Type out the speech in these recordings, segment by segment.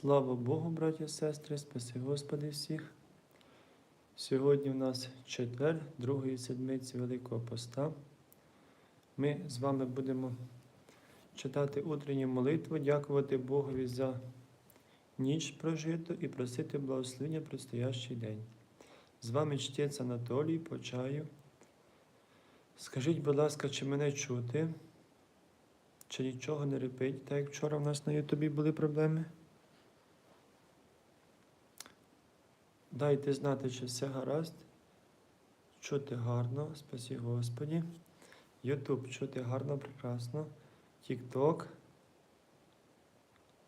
Слава Богу, браті і сестри, спаси Господи всіх. Сьогодні в нас четвер, другої седмиці Великого Поста. Ми з вами будемо читати утренню молитву, дякувати Богові за ніч прожиту і просити благословення предстоящий день. З вами чтець Анатолій по чаю. Скажіть, будь ласка, чи мене чути? Чи нічого не репить, так як вчора в нас на Ютубі були проблеми? Дайте знати, чи все гаразд. Чути гарно, спасі Господі. Ютуб чути гарно, прекрасно. Тік-ток.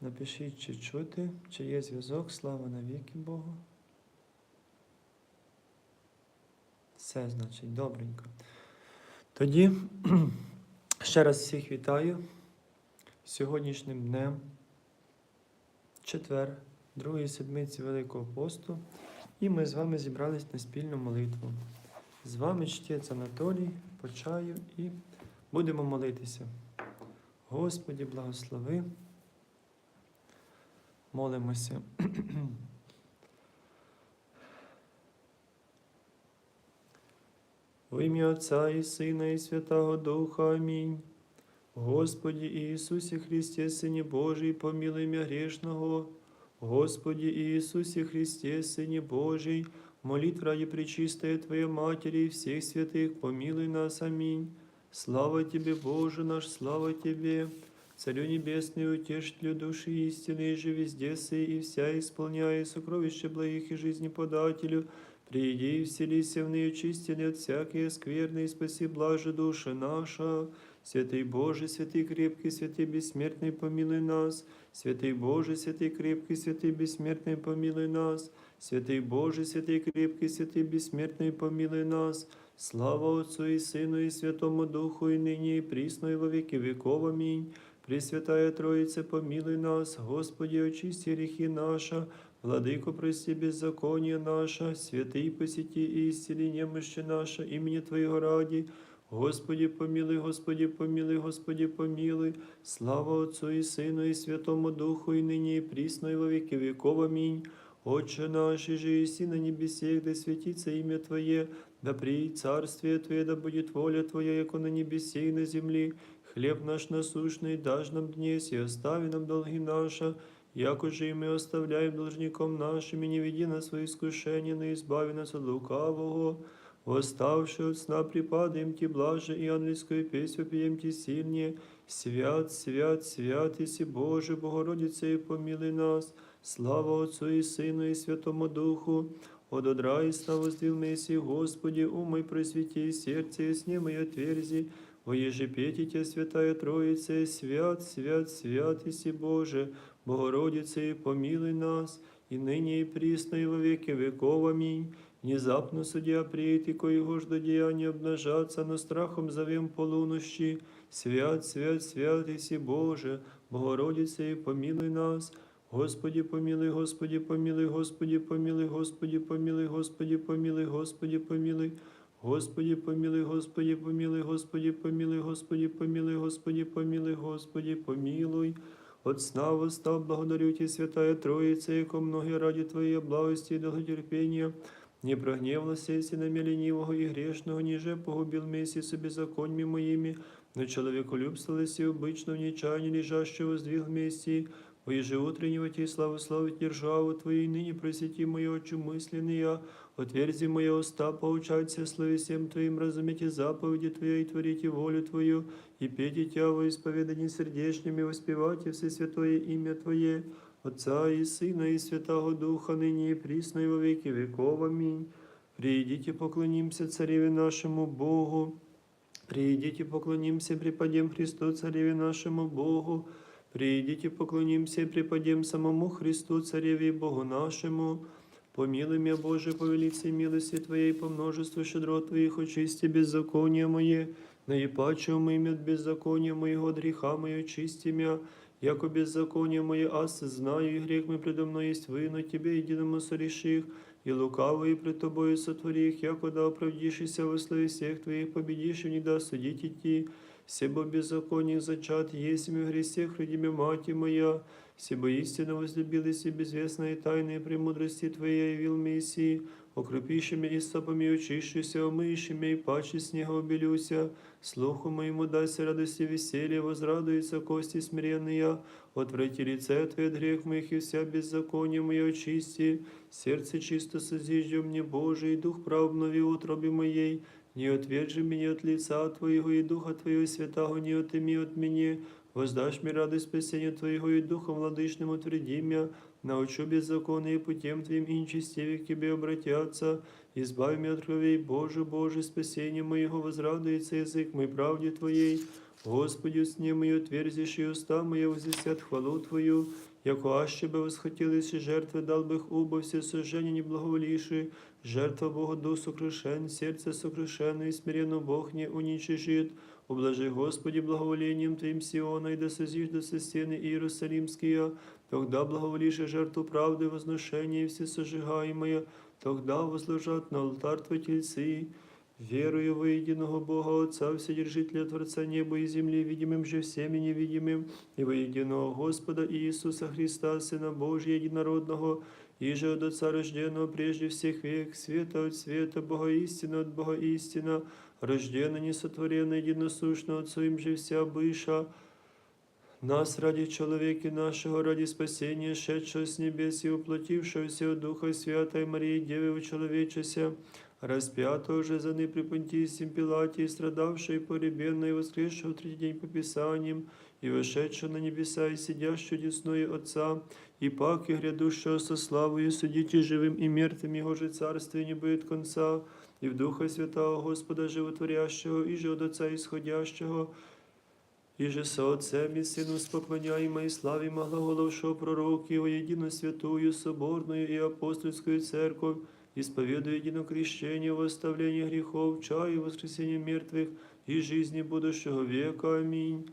Напишіть, чи чути, чи є зв'язок. Слава навіки Богу. Все, значить, добренько. Тоді ще раз всіх вітаю сьогоднішнім днем, четвер, другої седмиці Великого посту. І ми з вами зібрались на спільну молитву. З вами чтець Анатолій, по чаю і будемо молитися. Господі, благослови. Молимося. В ім'я Отця і Сина, і Святого Духа. Амінь. Господі Ісусі Христе, Сині Божий, помилуй мя грешного. Господи Иисусе Христе, Сыне Божий, молитв ради Пречистая Твоя Матери и всех святых, помилуй нас. Аминь. Слава Тебе, Боже наш, слава Тебе, Царю Небесный, утешителю души истины, же везде сей и вся исполняя сокровища благих и жизни подателю, приди и вселися в нее чистили от всякой скверной, и спаси блаже душа наша. Святый Боже, святый крепкий, святый бессмертный, помилуй нас. Святый Боже, святый крепкий, святый бессмертный, помилуй нас. Святый Боже, святый крепкий, святый бессмертный, помилуй нас. Слава Отцу и Сыну и Святому Духу, и ныне и присно, и во веки веков. Аминь. Пресвятая Троица, помилуй нас. Господи, очисти грехи наши. Владыко, прости беззаконие наше. Святый, посети и исцели немощи наше, имени Твоего ради. Господи, помилуй, Господи, помилуй, Господи, помилуй. Слава Отцу и Сыну и Святому Духу, и ныне и присно, и во веки веков. Аминь. Отче наш, и же иси на небесе, да светится имя Твое, да приидет царствие Твое, да будет воля Твоя, яко на небесе и на земле. Хлеб наш насущный дашь нам днесь, и остави нам долги наши, яко же и мы оставляем должником нашим, и не веди нас во искушение, но избави нас от лукавого. Восставши от сна припадаем Ти блаже, и ангельскую песню пьем Ти сильнее. Свят, свят, свят, Иси Боже, Богородице, и помилуй нас. Слава Отцу и Сыну и Святому Духу. От одра и сна воздвил Месси, Господи, умой просвети сердце, и сне мое отверзи. Воеже петите, Святая Троица, свят, свят, свят, Иси Боже, Богородице, и помилуй нас, и ныне и присно, и во веки веков. Аминь. Внезапно судья приедет, и коего жду деяния обнажаться, но страхом зовем полунощи. Свят, свят, свят, Иси Боже, Богородице, и помилуй нас. Господи, помилуй, Господи, помилуй, Господи, помилуй, Господи, помилуй, Господи, помилуй, Господи, помилуй. Господи, помилуй, Господи, помилуй, Господи, помилуй, Господи, помилуй, Господи, помилуй, Господи, помилуй. От сна восстав, благодарю Тебя, Святая Троица, яко многие ради Твоей благости и долготерпения, не прогневался, если на меня ленивого и грешного, ниже погубил вместе с беззаконьями моими, но человеколюбство и обычно в нечаянии лежащего сдвиг вместе, Воеже утреннего Тебе славу славить державу Твою, и ныне просвети мои очи мысленные, отверзи мои уста, поучаться слове всем Твоим, разумейте заповеди Твои и творите волю Твою, и пейте Тя во исповедании сердечными, воспевайте все святое имя Твое, Отца и Сына и Святого Духа, ныне и присно и во веки веков. Аминь. Придите, поклонимся Цареве нашему Богу. Придите, поклонимся, преподем Христу, Цареве нашему Богу. Придите, поклонимся и преподем самому Христу, Цареве и Богу нашему. Помилуй меня, Боже, по велице милости Твоей, по множеству щедрот Твоих, очисти беззаконие мое, наипаче умыми от беззакония моего, от греха мое, очисти меня, яко беззаконие мое, аз знаю, и грех мой предо мной есть выно Тебе, единому сореших, и лукавые пред Тобою сотворих, яко да оправдишься во славе всех Твоих, победишь и не да судить идти, Себо беззаконие зачат, есмь в гресе, хради мя, мати моя, Сибо истинно возлюбились и безвестные тайные премудрости Твоей явил Мессии, окропищами и сапами очищуся, омыщими и паче снега обелюся, слуху моему дайся радости веселье, возрадуются кости смиренные, отврати лице Твое от грех моих и вся беззаконие мое очисти, сердце чисто созиждем мне Божий, дух прав обнови утробе моей, не отвержи меня от лица Твоего и Духа Твоего Святого не отыми от меня, воздашь мне радость спасения Твоего и Духом владычным утверди меня, научу беззаконие и путем Твоим и нечестивые к Тебе обратятся, избави меня от кровей Боже, Боже, спасение моего возрадуется язык мой правде Твоей, Господи, сне мою отверзишь и уста мои возвестят хвалу Твою, Яко аще бы восхотелись жертвы, дал бы их убо все сожжения не благоволивши, жертва Богу дух сокрушен, сердце сокрушено и смиренно Бог не уничижит. Ублажи, Господи, благоволением Твоим Сиона, и да созижда со стены Иерусалимские, тогда благоволишь жертву правды, возношения и все сожигаемые, тогда возложат на алтарь Твой тельцы, Верую во единого Бога Отца, Вседержителя Творца неба и земли, видимым же всеми невидимым, и во единого Господа Иисуса Христа, Сына Божия Единородного, и же от Отца рожденного прежде всех век, света от света, Бога истина от Бога истина, рожденно, несотворенно, единосущно от Своим же вся быша, нас ради человека нашего, ради спасения, шедшего с небес и уплотившегося от Духа Святой Марии, Девы учеловечеся, распятого же за при Понтисим Пилате, и страдавшего и погребенного, и воскресшего в третий день по Писаниям, и вошедшего на небеса, и сидящего десную Отца, и пак и грядущего со славою судите живым и мертвым, Его же царствие не будет конца, и в Духа Святого Господа Животворящего, и же от Отца исходящего, и же со Отцем и Сыном споклоняемо и славимо глаголовшего пророки, во едино святую, соборную и апостольскую церковь, исповедуя едино крещение, восставление грехов, чаю и воскресение мертвых и жизни будущего века. Аминь.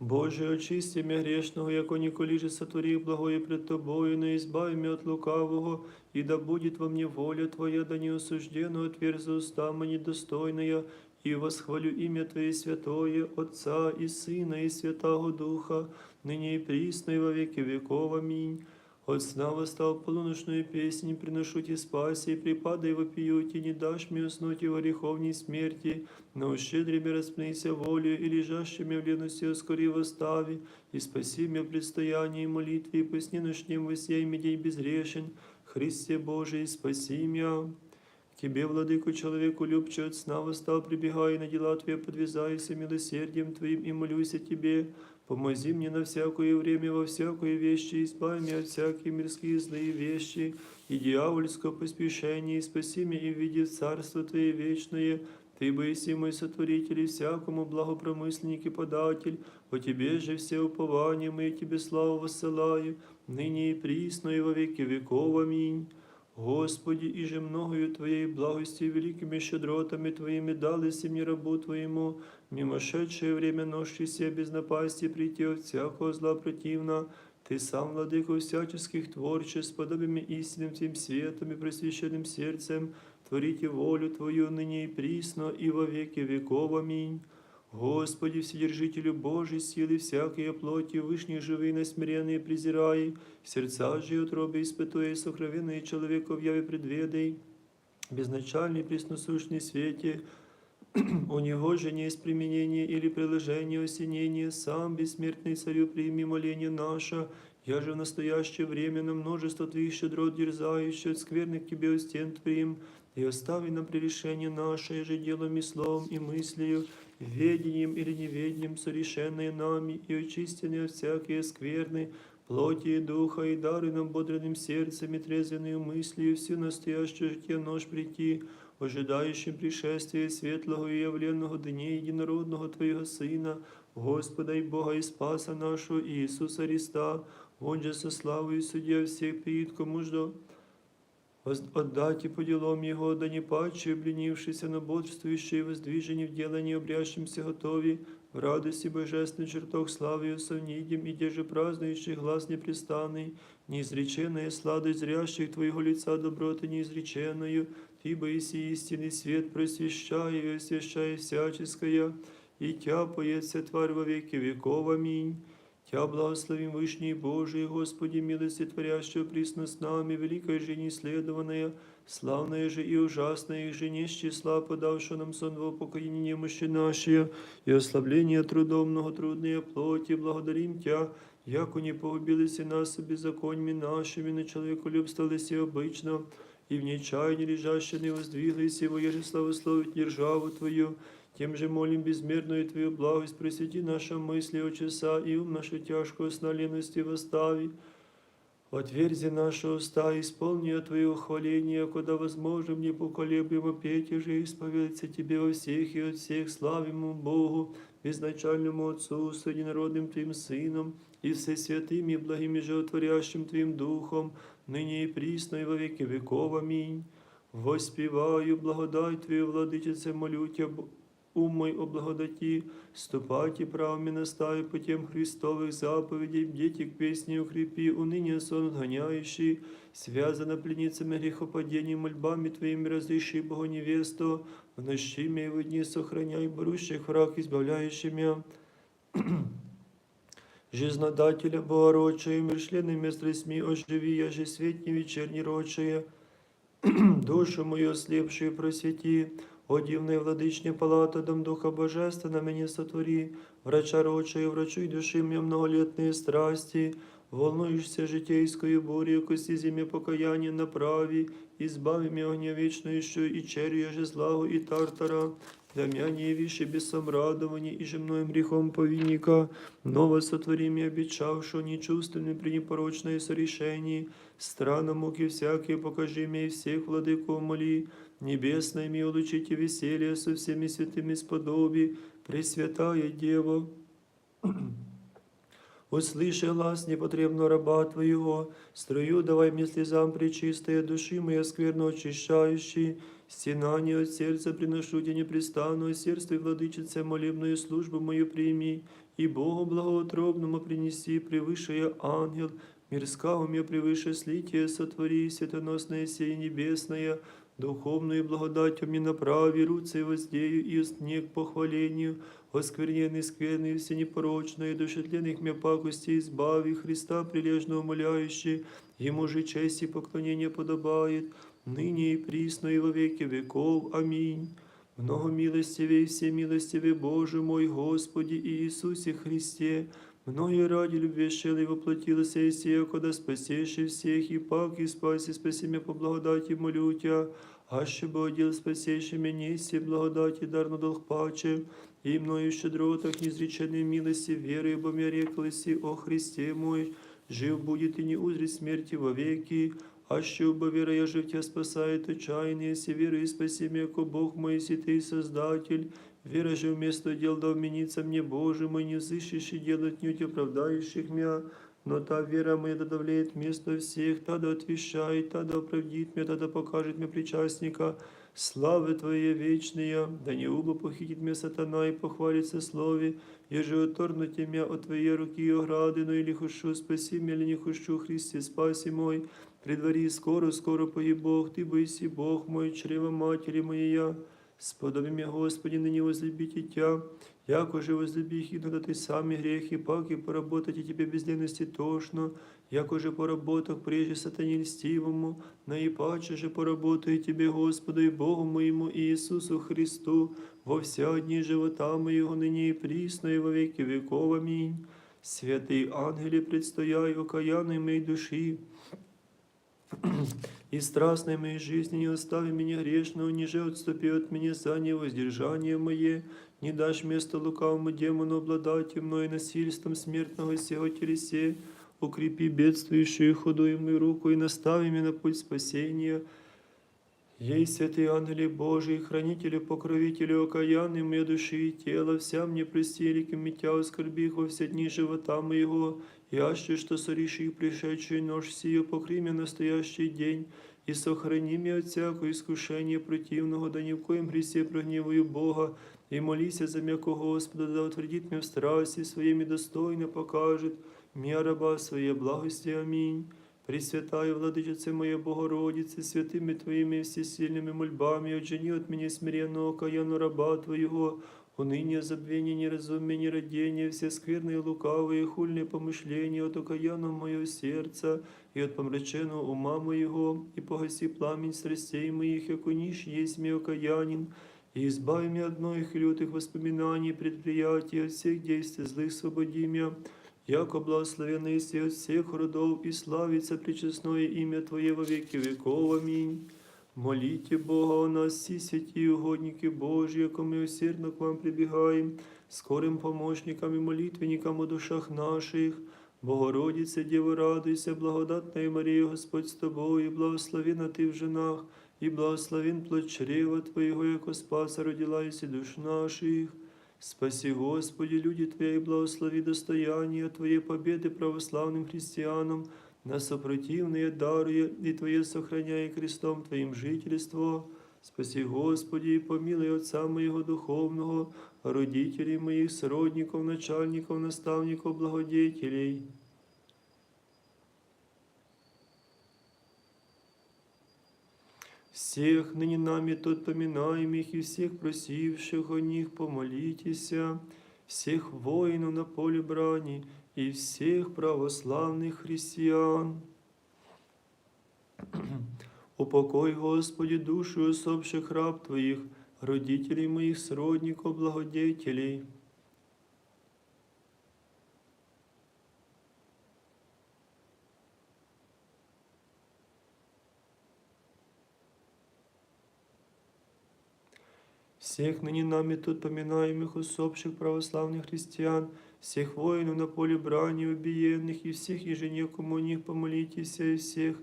Боже, очисти меня грешного, яко николи сотворив благое пред Тобою, но избави меня от лукавого, и да будет во мне воля Твоя, да не осужденно отверзи уста мне недостойная, и восхвалю имя Твое святое, Отца и Сына и Святого Духа, ныне и присно и во веки веков. Аминь. От сна восстал полуночную песнь, приношу тебе спаси, и припадай вопиюти, не дашь мне уснуть и в греховней смерти, но щедрыми распнися волю, и лежащими в лености оскори восстави, и спаси меня в предстоянии молитве, и посни ночнем восей день безгрешен, Христе Божий, спаси меня. К Тебе, владыку, человеку любче от сна восстал, прибегая на дела Твои, подвязаясь милосердием Твоим и молюсь о Тебе. Помози мне на всякое время, во всякое вещи, избави меня от всякие мирские злые вещи и дьявольского поспешения, и спаси меня и введи в Царство Твое вечное. Ты боиси мой сотворитель и всякому благопромысленник и податель, о Тебе же все упования мои Тебе славу воссылаю, ныне и присно и во веки веков. Аминь. Господи, и же многою Твоей благости и великими щедротами Твоими дали си мне рабу Твоему, мимошедшее время ношися без напасти прийти от всякого зла противна, Ты сам, владыко всяческих творчеств, подобиями истинным Твоим светом и просвященным сердцем, творите волю Твою ныне и присно, и во веки веков. Аминь. Господи, Вседержителю Божий, силы всякие плоти, вышних живые, насмиренные презирай, сердца же и утробы испытуя, сокровенные человеков яви предведай, безначальный пресносущный свете, у него же не есть применение или приложение осенения, сам бессмертный царю прими моление наше, я же в настоящее время на множество твоих щедрот дерзающих, скверных тебе у стен твоим, и остави нам прегрешение наше, же делом и словом и мыслью, ведением или неведением, совершенные нами, и очистенные от всякие скверны, плоти и духа, и дары нам бодренным сердцем и трезвенную мыслью, всю настоящее житие нож прийти, ожидающим пришествия светлого и явленного дня единородного Твоего Сына, Господа и Бога и Спаса нашего Иисуса Христа, Он же со славою судья всех пред кому ждо Воз- Отдать и по делам Его, да не паче, обленившийся на бодрствующие и воздвижении в делании обрящимся готови, в радости божественный чертог славою совнидим, и деже празднующий глаз непрестанный, неизреченная сладость зрящих Твоего лица доброты неизреченную, Ты, боиси истинный свет, просвещай и освящай всяческое, и Тя поется тварь во веки веков. Аминь. Тя благословим Вышний Божий, Господи, милости творящего присно с нами, великая же неисследованная, славная же и ужасная, и же не с числа, подавшая нам сон в упокоение немощи наши, и ослабление трудом многотрудные плоти, благодарим Тя, яко не погубилися нас беззаконьми нашими, на человеколюбствовались обычно, и в нечаянии лежаще не воздвиглись, его еже славословить державу Твою, тем же молим безмерную Твою благость, просвети наши мысли о часа, и ум нашу тяжкую сна лености восстави. Отверзи наши уста, исполни Твое хваление, куда возможно мне поколеблемо петь и же исповедаться Тебе во всех и от всех славимому Богу, безначальному Отцу, с единородным Твоим Сыном, и всесвятым и благим и животворящим Твоим Духом, ныне и присно и во веки веков. Аминь. Воспеваю благодать Твою, владычице, молю Тебя, Б- ум мой о благодаті, ступайте правами настави путем Христовых заповедей, бдите к песне укрепи, уныние сон отгоняющий, связана пленницами грехопадений, мольбами Твоими разреши Богу невесту, в ночи и в дни сохраняй, борущих враг, избавляющий меня. Жизнодателя Богородчая, миршленными страстьми оживи, я же свет не вечерний рочая, душу мою ослепшую просвети, о дивная владычня палата, дом Духа Божественна мені сотвори, врача рочая, врачуй души мне многолетные страсти, волнуешься житейскую бурю, кости зиме покаяние направи, избави меня огня вечную, и червя же злагу и тартара, для меня не виши без самрадования, и же мною грехом повинника, ново сотвори мне обещавшего, нечувственным при непорочное сорешении, странно муки всякие покажи мне и всех владыков моли, Небесное ми улучите веселье со всеми святыми сподоби, Пресвятая Дева. Услыши глаз непотребно раба Твоего, строю давай мне слезам пречистая души моя скверно очищающий, стенание от сердца приношу тебе непрестанную сердце владычице молебную службу мою прими, и Богу благоутробному принеси, превыше ангел, мирского мне превыше слитие сотвори, светоносное сей небесное, Духовную благодатью мне направи, руцы воздею и устне к похвалению, оскверненный, скверный, все непорочное, душетленных мне пакости избави, Христа прилежно умоляющий, Ему же честь и поклонение подобает, ныне и присно и во веки веков. Аминь. Много милостивей, все милостивый Боже мой, Господи и Иисусе Христе, Многие ради любви шили воплотилась и сия, когда спасеши всех, и пак и спаси, спаси меня по благодати, молю Тя, а щоб оділ спасеши мені, сі благодаті дарно долг паче, і мною щедротах незреченной милости, верою, бо мне реклися, о Христе мой, жив будет и не узри смерти вовеки, а що бо вера я жив Тя спасает отчаяние, си верою спаси меня, ко Бог мой, си Ты Создатель, Вера же вместо дел да вменится мне, Боже мой, не взыщешь и делать нють оправдающих меня, но та вера моя да давлеет вместо всех, та да отвещает, та да оправдит меня, та да покажет мне причастника, славы Твоей вечные, да не убо похитит меня сатана и похвалится слове, еже оторнуть меня от Твоей руки ограды, но или хущу, спаси меня, или не хущу, Христе, спаси мой, предвари скоро, скоро пои Бог, Ты бойся, Бог мой, чрево матери моя, Сподоби меня, Господи, ныне возлюбить и Тя, яко же возлюбих и да Ты сами грехи, пак и поработать и Тебе без лености тошно, яко же поработах прежде сатане льстивому, наипаче же поработаю Тебе, Господу и Богу моему Иисусу Христу, во вся дни живота моего, ныне и присно, и во веки веков. Аминь. Святый ангеле, предстояй окаянной моей души, и страстной моей жизни не остави меня грешного, ниже отступи от меня за невоздержание мое, не дашь место лукавому демону обладать мною насильством смертного сего телесе, укрепи бедствующую худую руку и настави меня на путь спасения. Ей, святый ангели Божии, хранители, покровители, окаянный моей души и тела, вся мне прости, кем митя оскорбих во все дни живота моего, яще, что сореши пришедшую нож сию, покри меня настоящий день, и сохрани меня от всякого искушения противного, да ни в коем гресе прогневаю Бога, и молися за м'яко Господа, да утвердит меня в страсти своими достойно покажет, мя раба своей благости. Аминь. Пресвятая Владычице моя Богородице, святыми Твоими всесильными мольбами, отжени от меня смиренного каяну раба Твоего, уныние, забвение, неразумие, нерадение, все скверные, лукавые, хульные помышления от окаянного моего сердца и от помраченного ума моего, и погаси пламень страстей моих, яко ниш есть мне окаянин, и избави меня от многих лютых воспоминаний, предприятий, от всех действий злых свободи меня, яко благословенный си от всех родов, и славится причестное имя Твое во веки веков. Аминь. Молите Бога о нас, всі святі угодники Божі, яко ми усердно к вам прибігаємо, скорим помощникам і молитвенникам у душах наших. Богородице, Діво, радуйся, благодатна і Марія, Господь з тобою, благословена ти в женах, і благословен плод чрева Твоєго, яко спаса родилась і душ наших. Спаси, Господи, люди Твои, благослови достояние Твоей победы православным христианам, на сопротивные даруя и Твое сохраняя крестом Твоим жительство. Спаси, Господи, и помилуй Отца моего духовного, родителей моих, сродников, начальников, наставников, благодетелей. Всех ныне нами тут поминаемых и всех просивших о них помолитеся, всех воинов на поле брани и всех православных христиан. Упокой, Господи, душу усопших раб Твоих, родителей моих, сродников, благодетелей. всех ныне нами тут поминаемых усопших православных христиан, всех воинов на поле брани убиенных, и всех еженекому у них помолитесь, и всех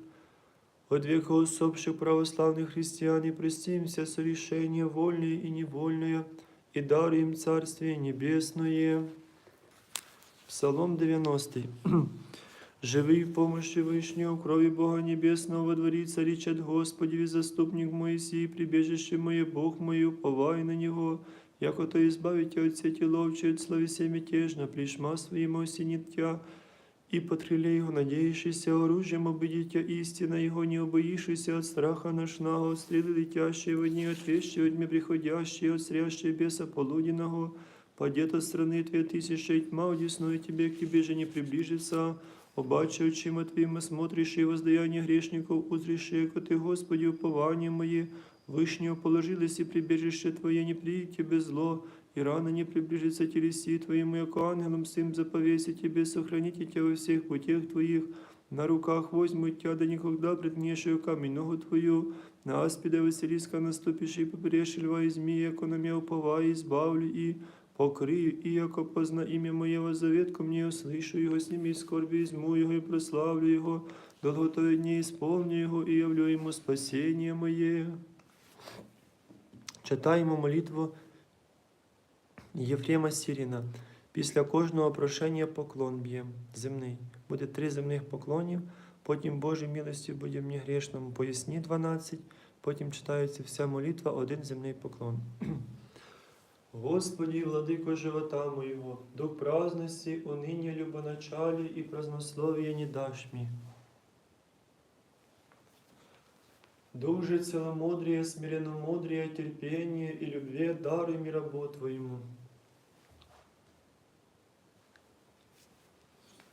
от века усопших православных христиан, и простимся совершение вольное и невольное, и даруем Царствие Небесное. Псалом 90. Живий в помощи Вышнего, крови Бога Небесного, во дворе царичат Господи, заступник Моисей, прибежище мое, Бог мой, уповай на Него, яко то избавите от сети ловчей, от словеся мятежно, плешма своему осенит тя, и под крыле Его надеющийся оружием обидите истина Его, не убоишься от страха ношного, от стрелы летящие в дни, от вещи, от дня приходящие, от срящие беса полуденного, падет от страны Твоей тысяча, и тьма одесную Тебе, к Тебе же не приближится, Побачи очима Твоїми смотришь и воздаяние грешников, узришь, яко Ты, Господи, упование мое, Вышнего положилось и прибежище Твое, не приедет Тебе зло, и рано не приближится телеси Твоему, яко ангелом сым заповесить Тебе, сохраните Тебя во всех путях Твоих, на руках возьмут Тебя, да никогда преднешию камень ногу Твою, на аспида Василиска наступишь и попрешь льва и змея, яко на меня уповай, избавлю и покрию, и яко позна имя Моего заветку мне услышу Его, сними скорби, изму Его и прославлю Его, долготою дні исполню Его и явлю Ему спасение Моє. Читаємо молитву Єфрема Сіріна. Після кожного прошення поклон б'єм земний. Буде три земних поклонів, потім Божій милості будем не грешному поясні 12, потім читається вся молитва, один земний поклон. Господи, владыко живота моего, дух праздности, уныние, любоначалие и празднословие не дашь мне. Дух же целомудрие, смиренномудрие, терпение и любви даруй мне рабу Твоему.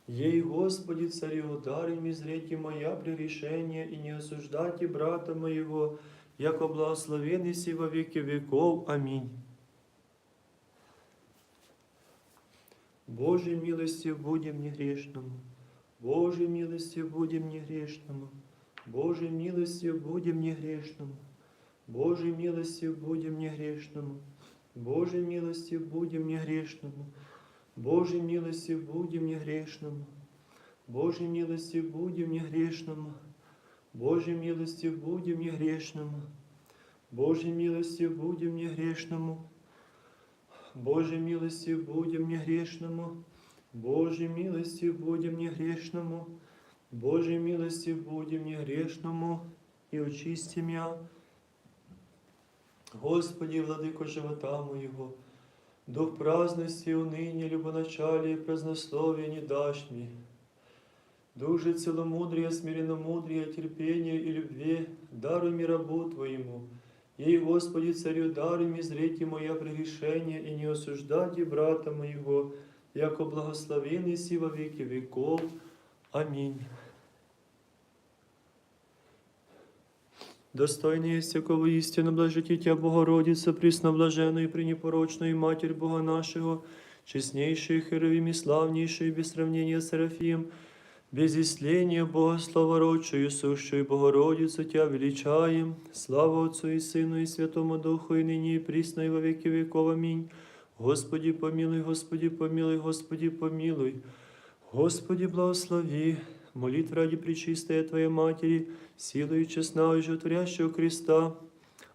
Ей, Господи, царю, даруй мне зрите моя прегрешение и не осуждайте брата моего, яко благословенный си во веки веков. Аминь. Божьей милости будем не грешному, Божьей милости будем не Божьей милости будем не грешному, Божьей милости будем не грешному, Божьей милости будем не грешному, Божьей милости будем не грешному, Божьей милости будем не грешному, Божьей милости будем не грешному, Божьей милости будем не грешному, Божьей милости будем не грешному, Божьей милости будем не грешному, Божьей милости будем не грешному, и очисти меня. Господи, владыко живота моего, дух праздности, уныния, любоначалия, празднословия не дашь мне. Дух же целомудрия, смиренномудрия, терпения и любви даруй мне рабу Твоему, Ей, Господи, царю, даруй мне зрите моя прегрешение и не осуждайте брата моего, яко благословенный си во веки веков. Аминь. Достойный есть всякого истину, блажите Тя, Богородица, пресноблаженную и пренепорочную Матерь Бога нашего, честнейшую Херовим и славнейшую без сравнения Серафим, без исления Бога славородчую, сущую Богородицу Тя величаем, слава Отцу и Сыну и Святому Духу, и ныне и присно и во веки веков. Аминь. Господи помилуй, Господи помилуй, Господи помилуй. Господи благослови, молитва ради Пречистая Твоей Матери, силою честного и животворящего креста,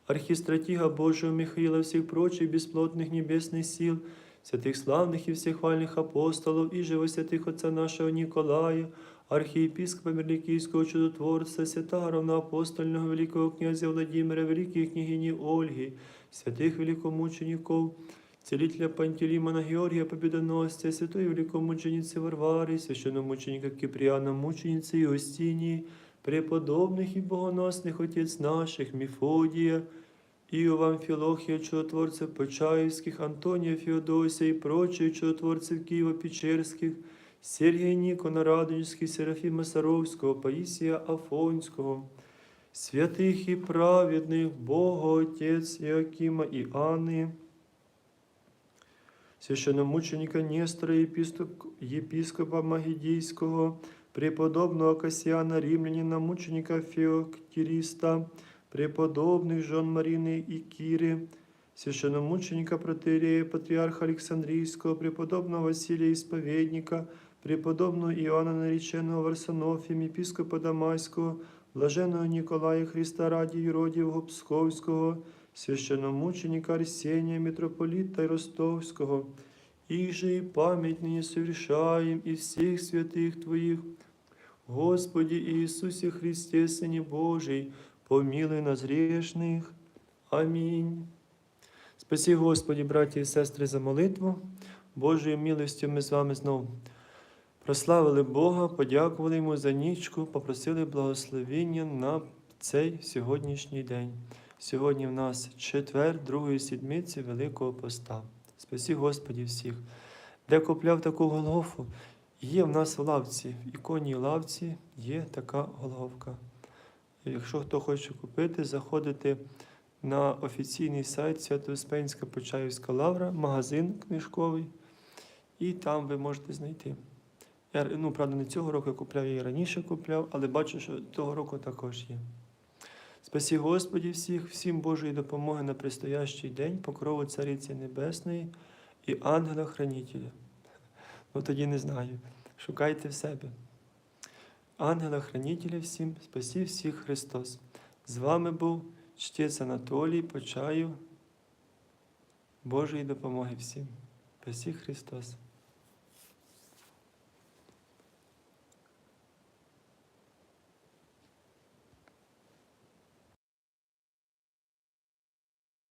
архистратига Божьего Михаила, всех прочих бесплотных небесных сил, святых славных и всех хвальных апостолов, и живо святых отца нашего Николая, архиепископа Мерликийского чудотворца, святого равноапостольного великого князя Владимира, великой княгини Ольги, святых великомучеников, целителя Пантелеймона Георгия Победоносца, святой великомученицы Варвары, священномученика Киприана, мученицы Иостинии, преподобных и богоносных отец наших, Мефодия, Иова Амфилохия, чудотворцев Почаевских, Антония Феодосия и прочих чудотворцев Киева-Печерских, Сергія Нікона Радонежський, Серафіма Саровського, Паїсія Афонського, святих і праведних, Бога Отець Іакима і Анни, священномученика Нестора, єпископ- єпископа Магідійського, преподобного Касіана Римлянина, мученика Феоктіріста, преподобних жон Марини і Кіри, священномученика протерея Патріарха Олександрійського, преподобного Василія Ісповідника, преподобного Іоанна нареченого Варсонофієм, єпископа Дамаського, блаженного Ніколая Христа раді Юродівого Псковського, священномученика Арсенія, митрополита Ростовського, их же и память ныне совершаем и всех святых Твоих. Господи Иисусе Христе, Сыне Божий, помилуй нас грешных. Амінь. Спасі, Господі, браті і сестри, за молитву. Божою милостю ми з вами знову прославили Бога, подякували Йому за нічку, попросили благословення на цей сьогоднішній день. Сьогодні в нас четвер другої сідмиці Великого Поста. Спасі Господі всіх. Де купляв таку голову, є в нас в лавці, в іконній лавці є така головка. Якщо хто хоче купити, заходите на офіційний сайт Свято-Успенська Почаївська лавра, магазин книжковий, і там ви можете знайти. Я, ну, правда, не цього року я купляв, я її раніше купляв, але бачу, що того року також є. Спасі Господі всіх, всім Божої допомоги на предстоящий день, покрову Цариці Небесної і ангела-хранителя. Ну тоді не знаю. Шукайте в себе. Ангела-хранителя всім, спасі всіх Христос. З вами був чтець Анатолій Почаю. Божої допомоги всім. Спасі Христос.